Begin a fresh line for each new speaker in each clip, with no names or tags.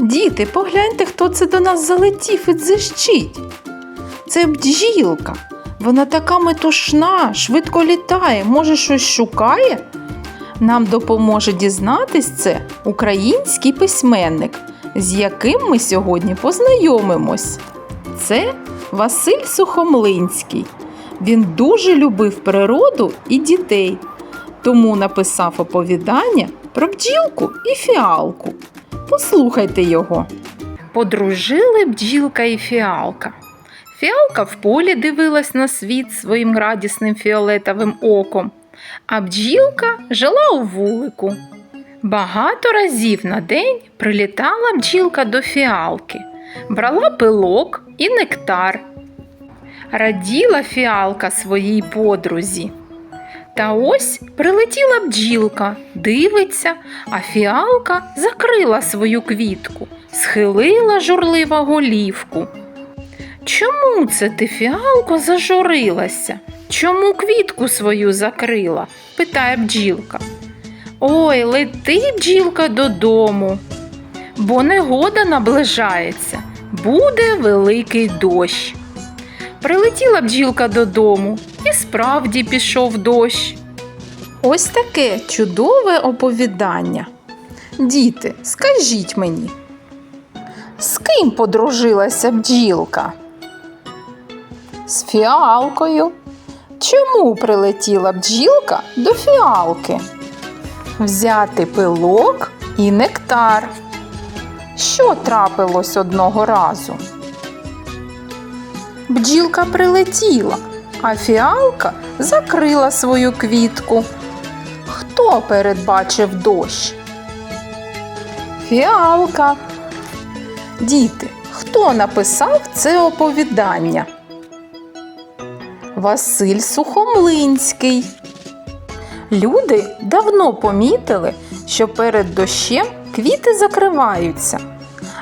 Діти, погляньте, хто це до нас залетів і дзищить. Це бджілка. Вона така метушна, швидко літає, може, щось шукає. Нам допоможе дізнатись це український письменник, з яким ми сьогодні познайомимось. Це Василь Сухомлинський. Він дуже любив природу і дітей, тому написав оповідання про бджілку і фіалку. Послухайте його. Подружили бджілка і фіалка. Фіалка в полі дивилась на світ своїм радісним фіолетовим оком, а бджілка жила у вулику. Багато разів на день прилітала бджілка до фіалки, брала пилок і нектар. Раділа фіалка своїй подрузі. Та ось прилетіла бджілка, дивиться, а фіалка закрила свою квітку, схилила журливо голівку. Чому це ти, фіалко, зажурилася? Чому квітку свою закрила? питає бджілка. Ой, лети, бджілка, додому, бо негода наближається, буде великий дощ. Прилетіла бджілка додому, і справді пішов дощ. Ось таке чудове оповідання. Діти, скажіть мені, з ким подружилася бджілка? З фіалкою. Чому прилетіла бджілка до фіалки? Взяти пилок і нектар. Що трапилось одного разу? Бджілка прилетіла, а фіалка закрила свою квітку. Хто передбачив дощ? Фіалка. Діти, хто написав це оповідання? Василь Сухомлинський. Люди давно помітили, що перед дощем квіти закриваються.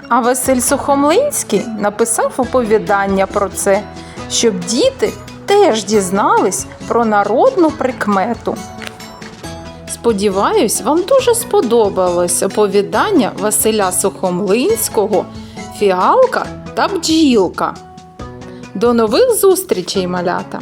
А Василь Сухомлинський написав оповідання про це, щоб діти теж дізнались про народну прикмету. Сподіваюсь, вам дуже сподобалось оповідання Василя Сухомлинського Фіалка та бджілка. До нових зустрічей, малята!